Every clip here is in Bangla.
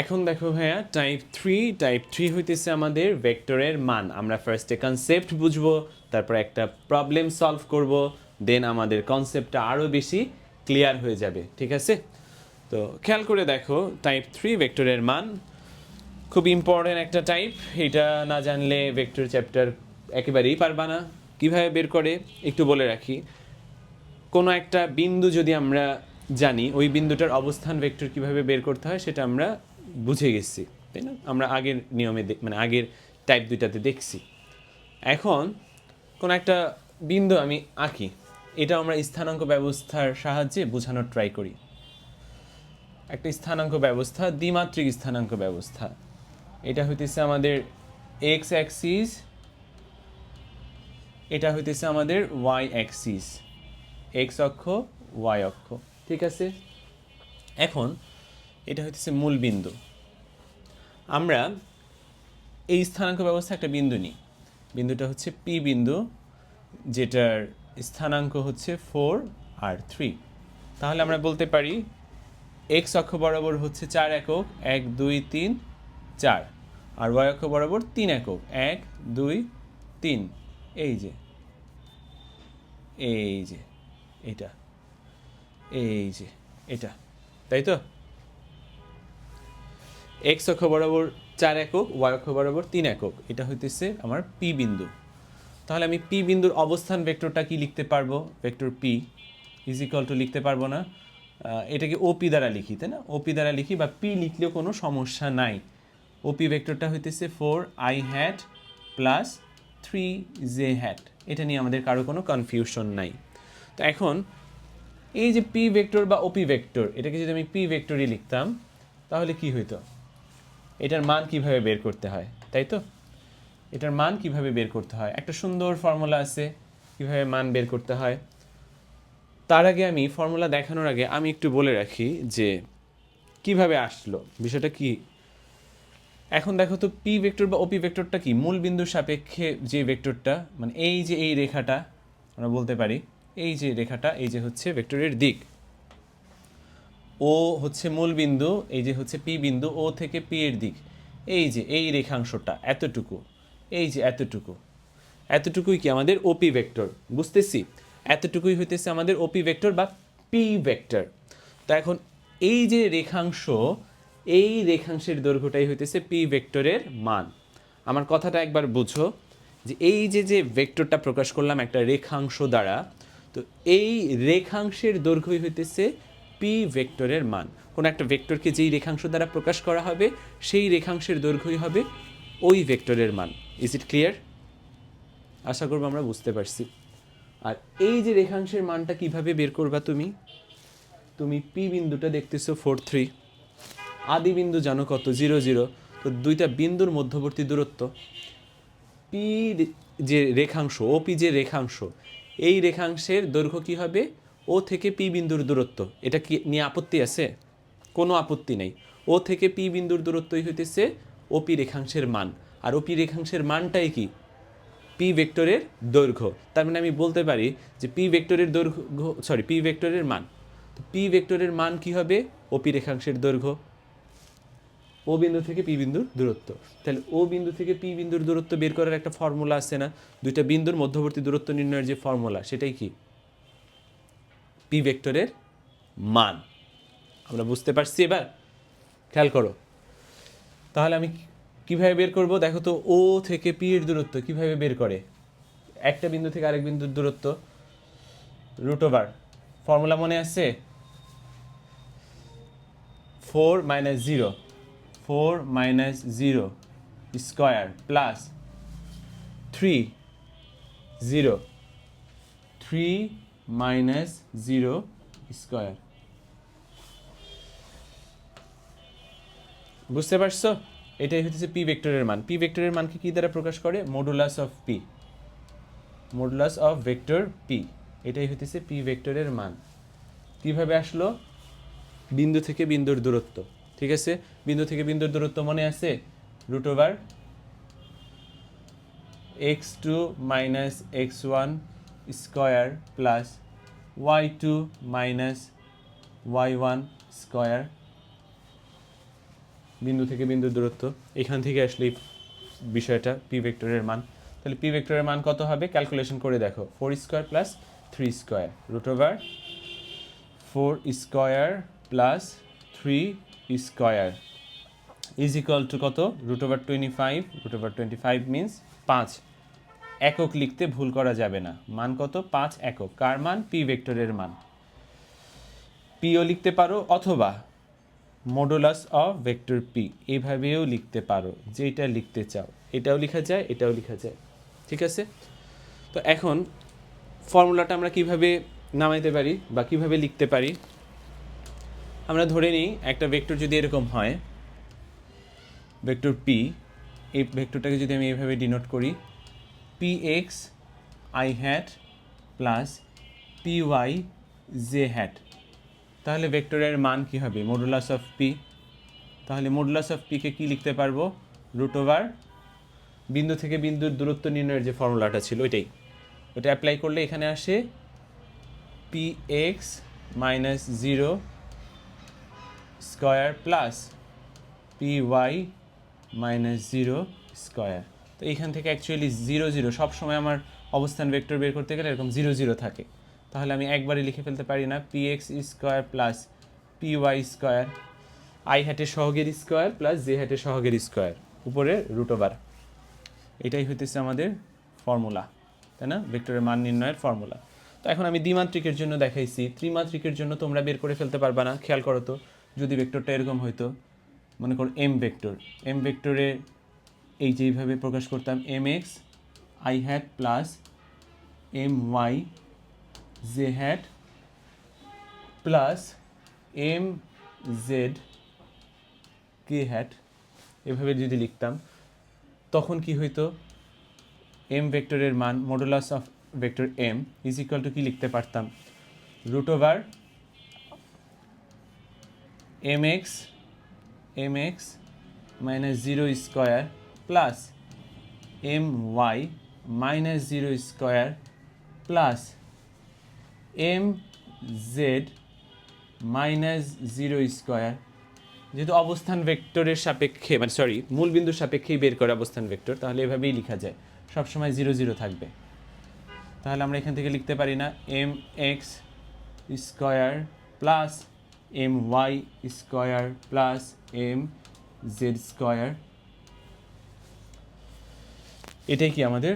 এখন দেখো ভাইয়া টাইপ থ্রি টাইপ থ্রি হইতেছে আমাদের ভেক্টরের মান। আমরা ফার্স্টে কনসেপ্ট বুঝব, তারপর একটা প্রবলেম সলভ করব দেন আমাদের কনসেপ্টটা আরও বেশি ক্লিয়ার হয়ে যাবে, ঠিক আছে? তো খেয়াল করে দেখো টাইপ থ্রি ভেক্টরের মান, খুব ইম্পর্টেন্ট একটা টাইপ এটা না জানলে ভেক্টর চ্যাপ্টার একেবারেই পারবা না। কীভাবে বের করে? একটু বলে রাখি। কোনো একটা বিন্দু যদি আমরা জানি, ওই বিন্দুটার অবস্থান ভেক্টর কীভাবে বের করতে হয়, সেটা আমরা বুঝে গেছি, তাই না? আমরা আগের নিয়মে মানে আগের টাইপ দুইটাতে দেখছি। এখন কোনো একটা বিন্দু আমি আঁকি এটা আমরা স্থানাঙ্ক ব্যবস্থার সাহায্যে বোঝানোর ট্রাই করি। একটা স্থানাঙ্ক ব্যবস্থা, দ্বিমাত্রিক স্থানাঙ্ক ব্যবস্থা। এটা হইতেছে আমাদের এক্স অ্যাক্সিস এটা হইতেছে আমাদের ওয়াই অ্যাক্সিস এক্স অক্ষ ওয়াই অক্ষ, ঠিক আছে? এখন এটা হইতেছে মূল বিন্দু। আমরা এই স্থানাঙ্ক ব্যবস্থা একটা বিন্দু নিই। বিন্দুটা হচ্ছে পি বিন্দু, যেটার স্থানাঙ্ক হচ্ছে ফোর আর থ্রি তাহলে আমরা বলতে পারি এক্স অক্ষ বরাবর হচ্ছে চার একক, এক, দুই, তিন, চার। আর ওয়াই অক্ষ বরাবর তিন একক, এক, দুই, তিন। এই যে। এই যে। এটা। এই যে। এটা। তাই তো? এক্স অক্ষ বরাবর চার একক ওয়াই অক্ষ বরাবর তিন একক। এটা হইতেছে আমার পি বিন্দু। তাহলে আমি পি বিন্দুর অবস্থান ভেক্টরটা কি লিখতে পারব? ভেক্টর পি ইজ টু লিখতে পারব না। এটাকে ওপি দ্বারা লিখি, তাই না? ওপি দ্বারা লিখি বা পি লিখলেও কোনো সমস্যা নাই। ওপি ভেক্টরটা হইতেছে four I hat plus three J hat এটা নিয়ে আমাদের কারও কোনো কনফিউশন নাই। তো এখন, এই যে পি ভেক্টর বা ওপি ভেক্টর এটাকে যদি আমি পি ভেক্টরই লিখতাম, তাহলে কি হইতো? এটার মান কীভাবে বের করতে হয়, তাই তো? এটার মান কীভাবে বের করতে হয়? একটা সুন্দর ফর্মুলা আছে, কীভাবে মান বের করতে হয়? তার আগে আমি ফর্মুলা দেখানোর আগে আমি একটু বলে রাখি যে কীভাবে আসলো, বিষয়টা কি? এখন দেখো তো পি ভেক্টর বা ওপি ভেক্টরটা কি? মূল বিন্দুর সাপেক্ষে যে ভেক্টরটা মানে এই যে এই রেখাটা, আমরা বলতে পারি, এই যে রেখাটা, এই যে হচ্ছে ভেক্টরের দিক। ও হচ্ছে মূল বিন্দু, এই যে হচ্ছে পি বিন্দু, ও থেকে পি এর দিক। এই যে, এই রেখাংশটা এতটুকু, এই যে এতটুকু। এতটুকুই কি আমাদের ওপি ভেক্টর বুঝতেছি? এতটুকুই হইতেছে আমাদের ওপি ভেক্টর বা পি ভেক্টর তো এখন এই যে রেখাংশ, এই রেখাংশের দৈর্ঘ্যটাই হইতেছে পি ভেক্টরের মান। আমার কথাটা একবার বুঝো, যে এই যে যে ভেক্টরটা প্রকাশ করলাম একটা রেখাংশ দ্বারা, তো এই রেখাংশের দৈর্ঘ্যই হইতেছে পি ভেক্টরের মান। কোনো একটা ভেক্টরকে যেই রেখাংশ দ্বারা প্রকাশ করা হবে, সেই রেখাংশের দৈর্ঘ্যই হবে ওই ভেক্টরের মান। ইজ ইট ক্লিয়ার আশা করব আমরা বুঝতে পারছি। আর এই যে রেখাংশের মানটা কীভাবে বের করবা তুমি? তুমি পি বিন্দুটা দেখতেছো ফোর থ্রি আদি বিন্দু জানো কত? জিরো জিরো তো দুইটা বিন্দুর মধ্যবর্তী দূরত্ব। পি যে রেখাংশ ও পি যে রেখাংশ, এই রেখাংশের দৈর্ঘ্য কি হবে? ও থেকে পি বিন্দুর দূরত্ব, এটা কি নিয়ে আপত্তি আছে? কোনো আপত্তি নেই। ও থেকে পি বিন্দুর দূরত্বই হইতেছে ওপি রেখাংশের মান। আর ওপি রেখাংশের মানটাই কি? পি ভেক্টরের দৈর্ঘ্য। তার মানে আমি বলতে পারি যে পি ভেক্টরের দৈর্ঘ্য সরি পি ভেক্টরের মান। তো পি ভেক্টরের মান কি হবে? ওপি রেখাংশের দৈর্ঘ্য। ও বিন্দু থেকে পি বিন্দুর দূরত্ব। তাহলে ও বিন্দু থেকে পি বিন্দুর দূরত্ব বের করার একটা ফর্মুলা আছে না? দুইটা বিন্দুর মধ্যবর্তী দূরত্ব নির্ণয়ের যে ফর্মুলা, সেটাই কি? পি ভেক্টরের মান। আমরা বুঝতে পারছি এবার। খেয়াল করো। তাহলে আমি কীভাবে বের করব? দেখো তো ও থেকে পি এর দূরত্ব কীভাবে বের করে? একটা বিন্দু থেকে আরেক বিন্দুর দূরত্ব। রুট ওভার ফর্মুলা মনে আছে? Four minus zero four minus zero square plus three zero three minus zero square. বুঝতে পারছ? এটাই হচ্ছে পি ভেক্টরের মান। পি ভেক্টরের মানকে কি দ্বারা প্রকাশ করে? Modulus of P modulus of vector P এটাই হতেছে পি ভেক্টরের মান। কীভাবে আসলো? বিন্দু থেকে বিন্দুর দূরত্ব। ঠিক আছে? বিন্দু থেকে বিন্দুর দূরত্ব মনে আছে? Root over X two minus X one square plus Y two minus Y one square. বিন্দু থেকে বিন্দুর দূরত্ব। এখান থেকে আসলে বিষয়টা পি ভেক্টরের মান। তাহলে পি ভেক্টরের মান কত হবে? ক্যালকুলেশন করে দেখো। Four square plus three square. Root over four square plus three square. Is equal to কত? Root over twenty five. Root over twenty five means পাঁচ। একক লিখতে ভুল করা যাবে না। মান কত? পাঁচ একক। কার মান? পি ভেক্টরের মান। পিও লিখতে পারো অথবা মডুলাস অফ ভেক্টর পি এভাবেও লিখতে পারো, যেটা লিখতে চাও। এটাও লেখা যায়, এটাও লেখা যায়। ঠিক আছে? তো এখন ফর্মুলাটা আমরা কীভাবে নামাইতে পারি বা কীভাবে লিখতে পারি? আমরা ধরে নিই, একটা ভেক্টর যদি এরকম হয় ভেক্টর পি এই ভেক্টরটাকে যদি আমি এইভাবে ডিনোট করি P X I hat plus P Y J hat তাহলে ভেক্টরের মান কি হবে? মডুলাস অফ পি তাহলে মডুলাস অফ পিকে কি লিখতে পারব? রুট ওভার বিন্দু থেকে বিন্দুর দূরত্ব নির্ণয়ের যে ফর্মুলাটা ছিল ওইটাই। ওটা অ্যাপ্লাই করলে এখানে আসে P X minus zero square plus P Y minus zero square তো এইখান থেকে অ্যাকচুয়ালি জিরো জিরো সবসময় আমার অবস্থান ভেক্টর বের করতে গেলে এরকম জিরো জিরো থাকে। তাহলে আমি একবারে লিখে ফেলতে পারি না P X square plus P Y square I হ্যাটের সহগের স্কোয়ার প্লাস জে হ্যাটের সহগের স্কোয়ার উপরে রুট ওভার এটাই হইতেছে আমাদের ফর্মুলা তাই না? ভেক্টরের মান নির্ণয়ের ফর্মুলা তো এখন আমি দ্বিমাত্রিকের জন্য দেখাইছি। ত্রিমাত্রিকের জন্য তোমরা বের করে ফেলতে পারবা না, খেয়াল করো তো। যদি ভেক্টরটা এরকম হইতো, মনে করো এম ভেক্টর এম ভেক্টরে এই যে এইভাবে প্রকাশ করতাম M X I hat plus M Y J hat plus M Z K hat এভাবে যদি লিখতাম, তখন কি হইতো? এম ভেক্টরের মান modulus of vector M is equal to কি লিখতে পারতাম? Root over M X M X minus zero square plus M Y minus zero square plus M Z minus zero square যেহেতু অবস্থান ভেক্টরের সাপেক্ষে মানে সরি মূল বিন্দুর সাপেক্ষেই বের করে অবস্থান ভেক্টর, তাহলে এভাবেই লেখা যায়। সবসময় জিরো জিরো থাকবে। তাহলে আমরা এখান থেকে লিখতে পারি না M X square plus M Y square plus M Z square এটাই কি আমাদের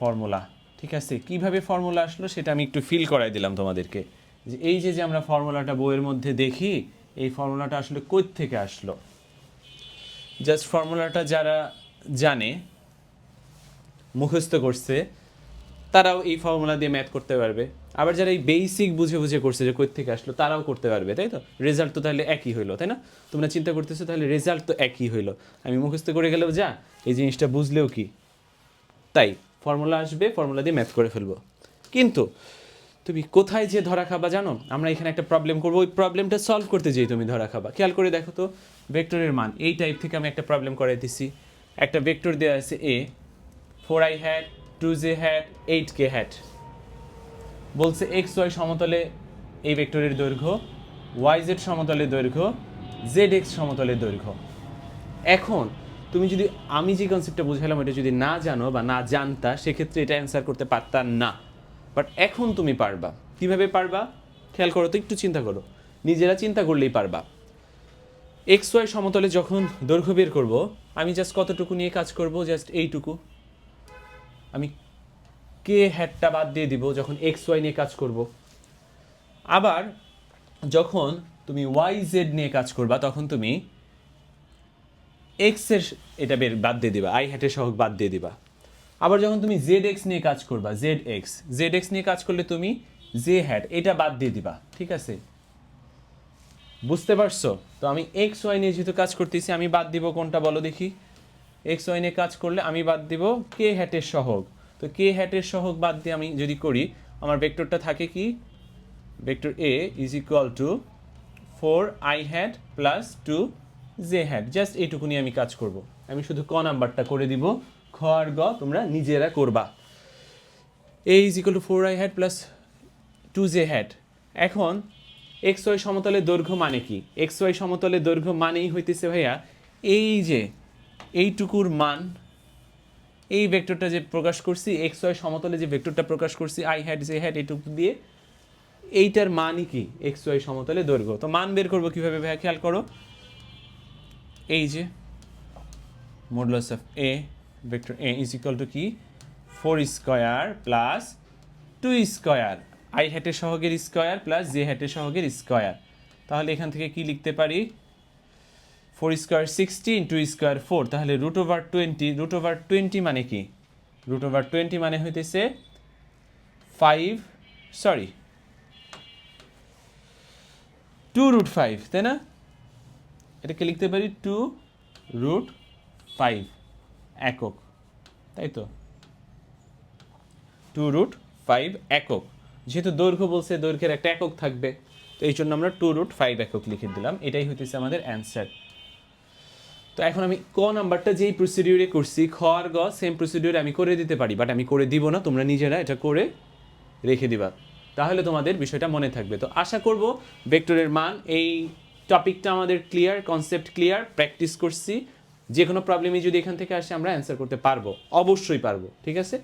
ফর্মুলা ঠিক আছে, কীভাবে ফর্মুলা আসলো সেটা আমি একটু ফিল করাই দিলাম তোমাদেরকে। যে এই যে যে আমরা ফর্মুলাটা বইয়ের মধ্যে দেখি, এই ফর্মুলাটা আসলে কই থেকে আসলো? জাস্ট ফর্মুলাটা যারা জানে, মুখস্থ করছে, তারাও এই ফর্মুলা দিয়ে ম্যাথ করতে পারবে। আবার যারা এই বেসিক বুঝে বুঝে করছে যে কই থেকে আসলো, তারাও করতে পারবে, তাই তো? রেজাল্ট তো তাহলে একই হইল, তাই না? তোমরা চিন্তা করতেছো তাহলে রেজাল্ট তো একই হইল। আমি মুখস্থ করে গেলেও যা, এই জিনিসটা বুঝলেও কি? তাই ফর্মুলা আসবে, ফর্মুলা দিয়ে ম্যাথ করে ফেলব। কিন্তু তুমি কোথায় যে ধরা খাবা জানো? আমরা এখানে একটা প্রবলেম করব। ওই প্রবলেমটা সলভ করতে যেই তুমি ধরা খাবা। খেয়াল করে দেখো তো ভেক্টরের মান। এই টাইপ থেকে আমি একটা প্রবলেম করাই দিছি একটা ভেক্টর দেওয়া আছে A four I hat two J hat eight K hat বলছে এক্স ওয়াই সমতলে এই ভেক্টরের দৈর্ঘ্য। ওয়াই জেড সমতলের দৈর্ঘ্য। জেড এক্স সমতলের দৈর্ঘ্য। এখন তুমি যদি আমি যে কনসেপ্টটা বুঝালাম এটা যদি না জানো বা না জানতা, সেক্ষেত্রে এটা অ্যান্সার করতে পারতাম না। বাট এখন তুমি পারবা। কীভাবে পারবা? খেয়াল করো তো, একটু চিন্তা করো। নিজেরা চিন্তা করলেই পারবা। এক্স ওয়াই সমতলে যখন দৈর্ঘ্য বের করব, আমি জাস্ট কতটুকু নিয়ে কাজ করব? জাস্ট এইটুকু। আমি কে হ্যাটটা বাদ দিয়ে দিব যখন এক্স ওয়াই নিয়ে কাজ করব? আবার যখন তুমি ওয়াই জেড নিয়ে কাজ করবা, তখন তুমি এক্সের এটা বের, বাদ দিয়ে দিবা। আই হ্যাটের সহগ বাদ দিয়ে দিবা। আবার যখন তুমি জেড এক্স নিয়ে কাজ করবা জেড এক্স জেড এক্স নিয়ে কাজ করলে তুমি জে হ্যাট এটা বাদ দিয়ে দিবা, ঠিক আছে? বুঝতে পারছ? তো আমি এক্স ওয়াই নিয়ে যেহেতু কাজ করতেছি, আমি বাদ দিব কোনটা বলো দেখি। এক্স ওয়াই নিয়ে কাজ করলে আমি বাদ দিব কে হ্যাটের সহগ। তো কে হ্যাটের সহগ বাদ দিয়ে আমি যদি করি, আমার ভেক্টরটা থাকে কি? Vector A is equal to four I hat plus two J hat just এইটুকু নিয়ে আমি কাজ করব। আমি শুধু ক নাম্বারটা করে দিব। খ আর গ তোমরা নিজেরা করবা। A is equal to four I hat plus two J hat এখন এক্স ওয়াই সমতলের দৈর্ঘ্য মানে কি? এক্স ওয়াই সমতলের দৈর্ঘ্য মানেই হইতেছে ভাইয়া, এই যে এইটুকুর মান, এই ভেক্টরটা যে প্রকাশ করছি এক্স ওয়াই সমতলে যে ভেক্টরটা প্রকাশ করছি আই হ্যাড জে হ্যাড এইটুকু দিয়ে, এইটার মানই কি? এক্স ওয়াই সমতলে দৈর্ঘ্য। তো মান বের করব কীভাবে ভাইয়া? খেয়াল করো। এই যে modulus of A vector A is equal to কি? Four square plus two square I হ্যাটের সহগের স্কোয়ার প্লাস জে হ্যাটের সহগের স্কোয়ার তাহলে এখান থেকে কি লিখতে পারি? Four square sixteen two square four তাহলে root over twenty root over twenty মানে কি? রুট ওভার টোয়েন্টি মানে হইতেছে five sorry two root five তাই না? এটাকে লিখতে পারি টু রুট ফাইভ, একক, তাই তো? টু রুট ফাইভ একক। যেহেতু দৈর্ঘ্য বলছে, দৈর্ঘ্যের একটা একক থাকবে, তো এই জন্য আমরা টু রুট ফাইভ একক লিখে দিলাম। এটাই হইতেছে আমাদের অ্যান্সার। তো এখন আমি ক নাম্বারটা যেই প্রসিডিউরে করছি, খ আর গ সেম প্রসিডিউরে আমি করে দিতে পারি বাট আমি করে দিব না, তোমরা নিজেরা এটা করে রেখে দিবা। তাহলে তোমাদের বিষয়টা মনে থাকবে। তো আশা করব ভেক্টরের মান এই টপিকটা আমাদের ক্লিয়ার কনসেপ্ট ক্লিয়ার প্র্যাকটিস করছি। যে কোনো প্রবলেমই যদি এখান থেকে আসে, আমরা অ্যান্সার করতে পারব। অবশ্যই পারব, ঠিক আছে?